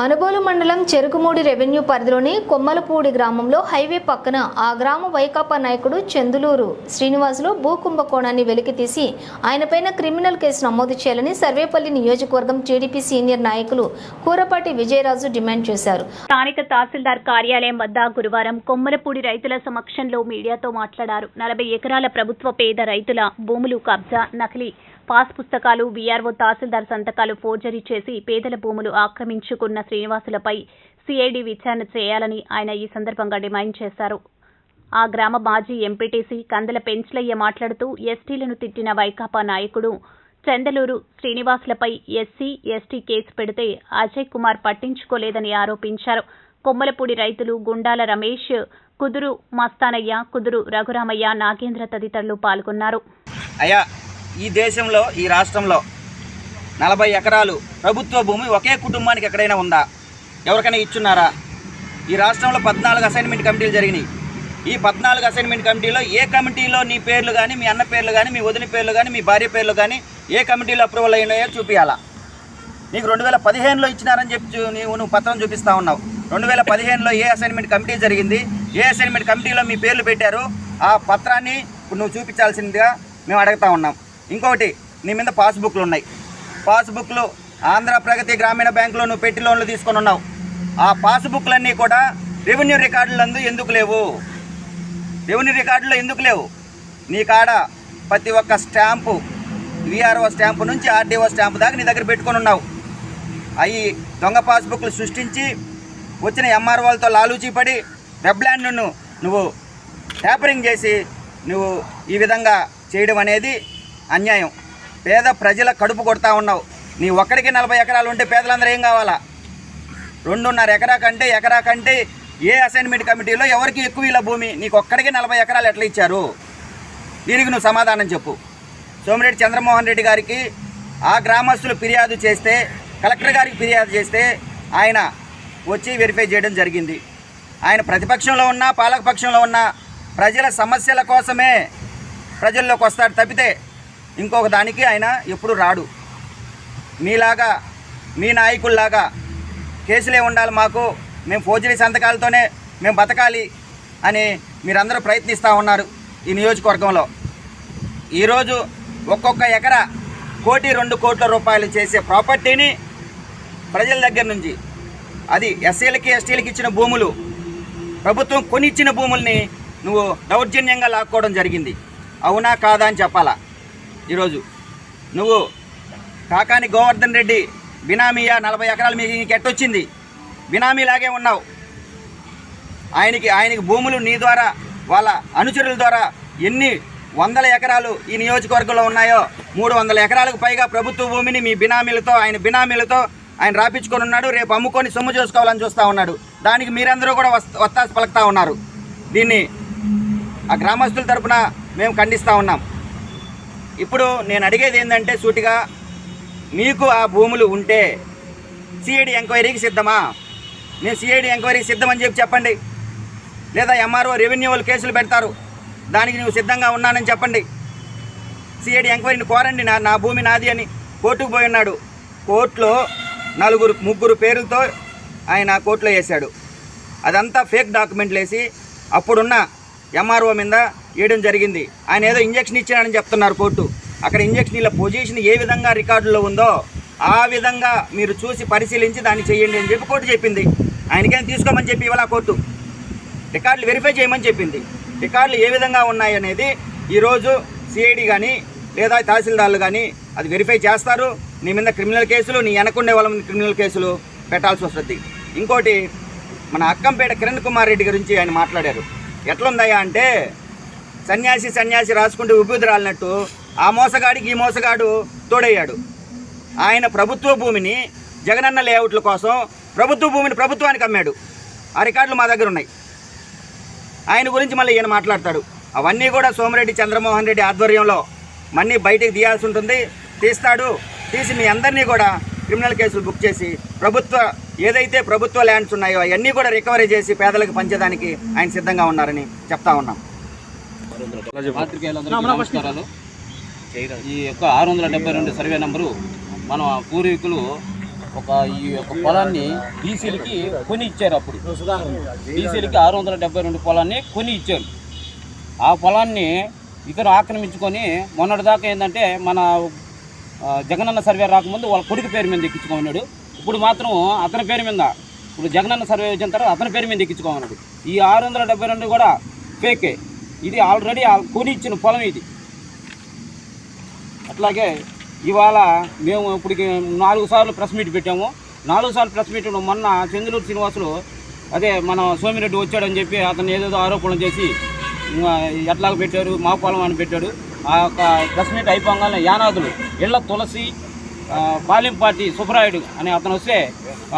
మనుబోలు మండలం చెరుకుమూడి రెవెన్యూ పరిధిలోని కొమ్మలపూడి గ్రామంలో హైవే పక్కన ఆ గ్రామ వైకాపా నాయకుడు చందులూరు శ్రీనివాసులు భూ కుంభకోణాన్ని వెలికితీసి ఆయనపైన క్రిమినల్ కేసు నమోదు చేయాలని సర్వేపల్లి నియోజకవర్గం టీడీపీ సీనియర్ నాయకులు కూరపాటి విజయరాజు డిమాండ్ చేశారు. స్థానిక తహసీల్దార్ కార్యాలయం వద్ద గురువారం కొమ్మలపూడి రైతుల సమక్షంలో మీడియాతో మాట్లాడారు. నలభై ఎకరాల ప్రభుత్వ పేద రైతుల భూములు కబ్జా నకిలీ పాస్ పుస్తకాలు వీఆర్ఓ తహసీల్దార్ సంతకాలు ఫోర్జరీ చేసి పేదల భూములు ఆక్రమించుకున్న శ్రీనివాసులపై సిఐడి విచారణ చేయాలని ఆయన ఈ సందర్భంగా డిమాండ్ చేశారు. ఆ గ్రామ మాజీ ఎంపీటీసీ కందల పెంచలయ్య మాట్లాడుతూ ఎస్టీలను తిట్టిన వైకాపా నాయకుడు చందలూరు శ్రీనివాసులపై ఎస్సీ ఎస్టీ కేసు పెడితే అజయ్ కుమార్ పట్టించుకోలేదని ఆరోపించారు. కొమ్మలపూడి రైతులు గుండాల రమేష్ కుదురు మస్తానయ్య కుదురు రఘురామయ్య నాగేంద్ర తదితరులు పాల్గొన్నారు. అయ్యా ఈ దేశంలో ఈ రాష్ట్రంలో నలభై ఎకరాలు ప్రభుత్వ భూమి ఒకే కుటుంబానికి ఎక్కడైనా ఉందా? ఎవరికైనా ఇచ్చున్నారా? ఈ రాష్ట్రంలో పద్నాలుగు అసైన్మెంట్ కమిటీలు జరిగినాయి. ఈ పద్నాలుగు అసైన్మెంట్ కమిటీలో ఏ కమిటీలో నీ పేర్లు కానీ మీ అన్న పేర్లు కానీ మీ వదిన పేర్లు కానీ మీ భార్య పేర్లు కానీ ఏ కమిటీలో అప్రూవల్ అయినాయో చూపించాలా నీకు రెండు వేల పదిహేనులో ఇచ్చినారని చెప్పి నువ్వు నీవు నువ్వు పత్రం చూపిస్తా ఉన్నావు. రెండు వేల పదిహేనులో ఏ అసైన్మెంట్ కమిటీ జరిగింది? ఏ అసైన్మెంట్ కమిటీలో మీ పేర్లు పెట్టారు? ఆ పత్రాన్ని నువ్వు చూపించాల్సిందిగా మేము అడుగుతా ఉన్నాం. ఇంకొకటి నీ మీద పాస్బుక్లు ఉన్నాయి. పాస్బుక్లు ఆంధ్ర ప్రగతి గ్రామీణ బ్యాంకులో నువ్వు పెట్టి లోన్లు తీసుకొని ఉన్నావు. ఆ పాస్బుక్లన్నీ కూడా రెవెన్యూ రికార్డులందు ఎందుకు లేవు? రెవెన్యూ రికార్డులో ఎందుకు లేవు? నీ కాడ ప్రతి ఒక్క స్టాంపు విఆర్ఓ స్టాంపు నుంచి ఆర్డీఓ స్టాంపు దాకా నీ దగ్గర పెట్టుకొని ఉన్నావు. అవి దొంగ పాస్బుక్లు సృష్టించి వచ్చిన ఎంఆర్ఓలతో లాలూచీ పడి వెబ్లాండ్ను నువ్వు ట్యాపరింగ్ చేసి నువ్వు ఈ విధంగా చేయడం అనేది అన్యాయం. పేద ప్రజల కడుపు కొడతా ఉన్నావు. నీ ఒక్కడికి నలభై ఎకరాలు ఉంటే పేదలందరూ ఏం కావాలా? రెండున్నర ఎకరా కంటే ఎకరా కంటే ఏ అసైన్మెంట్ కమిటీలో ఎవరికి ఎక్కువ ఇలా భూమి? నీకు ఒక్కడికి నలభై ఎకరాలు ఎట్లా ఇచ్చారు? దీనికి నువ్వు సమాధానం చెప్పు. సోమిరెడ్డి చంద్రమోహన్ రెడ్డి గారికి ఆ గ్రామస్తులు ఫిర్యాదు చేస్తే కలెక్టర్ గారికి ఫిర్యాదు చేస్తే ఆయన వచ్చి వెరిఫై చేయడం జరిగింది. ఆయన ప్రతిపక్షంలో ఉన్నా పాలకపక్షంలో ఉన్నా ప్రజల సమస్యల కోసమే ప్రజల్లోకి వస్తాడు తప్పితే ఇంకొక దానికి ఆయన ఎప్పుడు రాడు. మీలాగా మీ నాయకుల్లాగా కేసులే ఉండాలి మాకు మేము ఫోర్జరీ సంతకాలతోనే మేము బతకాలి అని మీరందరూ ప్రయత్నిస్తూ ఉన్నారు ఈ నియోజకవర్గంలో. ఈరోజు ఒక్కొక్క ఎకరా కోటి రెండు కోట్ల రూపాయలు చేసే ప్రాపర్టీని ప్రజల దగ్గర నుంచి అది ఎస్సీలకి ఎస్టీలకి ఇచ్చిన భూములు ప్రభుత్వం కొనిచ్చిన భూముల్ని నువ్వు దౌర్జన్యంగా లాక్కోవడం జరిగింది. అవునా కాదా అని చెప్పాలా? ఈరోజు. నువ్వు కాకాని గోవర్ధన్ రెడ్డి బినామీయా నలభై ఎకరాలు మీకు నీకు ఎట్టొచ్చింది? బినామీలాగే ఉన్నావు. ఆయనకి ఆయనకి భూములు నీ ద్వారా వాళ్ళ అనుచరుల ద్వారా ఎన్ని వందల ఎకరాలు ఈ నియోజకవర్గంలో ఉన్నాయో మూడు వందల ఎకరాలకు పైగా ప్రభుత్వ భూమిని మీ బినామీలతో ఆయన బినామీలతో ఆయన రాపించుకొని ఉన్నాడు. రేపు అమ్ముకొని సొమ్ము చేసుకోవాలని చూస్తూ ఉన్నాడు. దానికి మీరందరూ కూడా వస్ వత్తాసు పలుకుతా ఉన్నారు. దీన్ని ఆ గ్రామస్తుల తరపున మేము ఖండిస్తూ ఉన్నాం. ఇప్పుడు నేను అడిగేది ఏంటంటే సూటిగా మీకు ఆ భూములు ఉంటే సిఐడి ఎంక్వైరీకి సిద్ధమా? మేము సిఐడి ఎంక్వైరీకి సిద్ధమని చెప్పి చెప్పండి. లేదా ఎంఆర్ఓ రెవెన్యూ వాళ్ళు కేసులు పెడతారు. దానికి నువ్వు సిద్ధంగా ఉన్నానని చెప్పండి. సిఐడి ఎంక్వైరీని కోరండి నా నా భూమి నాది అని కోర్టుకు పోయి ఉన్నాడు. కోర్టులో నలుగురు ముగ్గురు పేర్లతో ఆయన కోర్టులో వేశాడు. అదంతా ఫేక్ డాక్యుమెంట్లు వేసి అప్పుడున్న ఎంఆర్ఓ మీద వేయడం జరిగింది. ఆయన ఏదో ఇంజక్షన్ ఇచ్చాడని చెప్తున్నారు కోర్టు. అక్కడ ఇంజక్షన్ ఇలా పొజిషన్ ఏ విధంగా రికార్డులో ఉందో ఆ విధంగా మీరు చూసి పరిశీలించి దాన్ని చేయండి అని చెప్పి కోర్టు చెప్పింది. ఆయనకేం తీసుకోమని చెప్పి ఇవాళ కోర్టు. రికార్డులు వెరిఫై చేయమని చెప్పింది. రికార్డులు ఏ విధంగా ఉన్నాయి అనేది ఈరోజు సిఐడి కానీ లేదా తహసీల్దార్లు కానీ అది వెరిఫై చేస్తారు. నీ మీద క్రిమినల్ కేసులు నీ వెనకుండే వాళ్ళ మీద క్రిమినల్ కేసులు పెట్టాల్సి వస్తుంది. ఇంకోటి మన అక్కంపేట కిరణ్ కుమార్ రెడ్డి గురించి ఆయన మాట్లాడారు. ఎట్లుందయ్యా అంటే సన్యాసి సన్యాసి రాసుకుంటే ఉబ్బుది రాలినట్టు ఆ మోసగాడికి ఈ మోసగాడు తోడయ్యాడు. ఆయన ప్రభుత్వ భూమిని జగనన్న లేఅవుట్ల కోసం ప్రభుత్వ భూమిని ప్రభుత్వానికి అమ్మాడు. ఆ రికార్డులు మా దగ్గర ఉన్నాయి. ఆయన గురించి మళ్ళీ ఈయన మాట్లాడతాడు. అవన్నీ కూడా సోమిరెడ్డి చంద్రమోహన్ రెడ్డి ఆధ్వర్యంలో మన్నీ బయటికి తీయాల్సి ఉంటుంది. తీస్తాడు. తీసి మీ అందరినీ కూడా క్రిమినల్ కేసులు బుక్ చేసి ప్రభుత్వ ఏదైతే ప్రభుత్వ ల్యాండ్స్ ఉన్నాయో అవన్నీ కూడా రికవరీ చేసి పేదలకు పంచడానికి ఆయన సిద్ధంగా ఉన్నారని చెప్తా ఉన్నాం. నమస్కారాలు. ఈ యొక్క ఆరు వందల డెబ్బై రెండు సర్వే నెంబరు మన పూర్వీకులు ఒక ఈ యొక్క పొలాన్ని బీసీలకి కొని ఇచ్చారు అప్పుడు. బీసీలకి ఆరు వందల డెబ్బై రెండు పొలాన్ని కొని ఇచ్చారు. ఆ పొలాన్ని ఇతను ఆక్రమించుకొని మొన్నటిదాకా ఏంటంటే మన జగనన్న సర్వే రాకముందు వాళ్ళ కొడుకు పేరు మీద ఎక్కించుకోమన్నాడు. ఇప్పుడు మాత్రం అతని పేరు మీద ఇప్పుడు జగనన్న సర్వే వచ్చిన తర్వాత అతని పేరు మీద ఎక్కించుకోమన్నాడు. ఈ ఆరు వందల డెబ్బై రెండు కూడా ఫేకే. ఇది ఆల్రెడీ కొని ఇచ్చిన పొలం ఇది. అట్లాగే ఇవాళ మేము ఇప్పటికి నాలుగు సార్లు ప్రెస్ మీట్ పెట్టాము. నాలుగు సార్లు ప్రెస్ మీట్ మొన్న చంద్రూరు శ్రీనివాసులు అదే మన సోమిరెడ్డి వచ్చాడని చెప్పి అతను ఏదేదో ఆరోపణలు చేసి ఎట్లాగ పెట్టారు మా పొలం అని పెట్టాడు. ఆ యొక్క ప్రెస్ మీట్ అయిపోగానే యానాదులు ఇళ్ళ తులసి ఆ, పార్టీ సుబ్బరాయుడు అని అతను వస్తే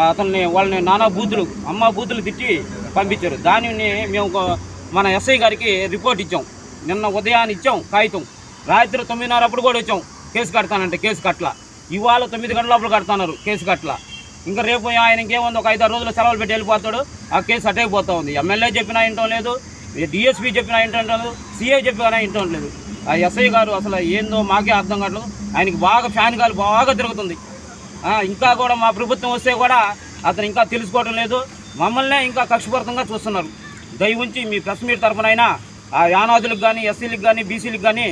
అతన్ని వాళ్ళని నానా బూతులు అమ్మ బూతులు తిట్టి పంపించారు. దానిని మేము మన ఎస్ఐ గారికి రిపోర్ట్ ఇచ్చాం. నిన్న ఉదయాన్ని ఇచ్చాం కాగితం. రాత్రి తొమ్మిదిన్నర అప్పుడు కూడా వచ్చాం. కేసు కడతానంటే కేసు కట్ల ఇవాళ తొమ్మిది గంటల లోపల కడతాన్నారు కేసు కట్ల ఇంకా రేపు ఆయన ఇంకేముంది ఒక ఐదారు రోజులు సెలవులు పెట్టి వెళ్ళిపోతాడు ఆ కేసు అటైపోతా ఉంది. ఎమ్మెల్యే చెప్పినా ఇంటం లేదు డిఎస్పీ చెప్పినా ఇంటం లేదు సీఏ చెప్పినా ఇంటం లేదు. ఆ ఎస్ఐ గారు అసలు ఏందో మాకే అర్థం కావట్లేదు. ఆయనకి బాగా ఫ్యాన్ గాలి బాగా తిరుగుతుంది. ఇంకా కూడా మా ప్రభుత్వం వస్తే కూడా అతను ఇంకా తెలుసుకోవడం లేదు. మమ్మల్నే ఇంకా కక్షపూరితంగా చూస్తున్నారు. దయ ఉంచి మీ ప్రెస్ మీట్ తరఫునైనా ఆ యానాదులకు కానీ ఎస్సీలకు కానీ బీసీలకు కానీ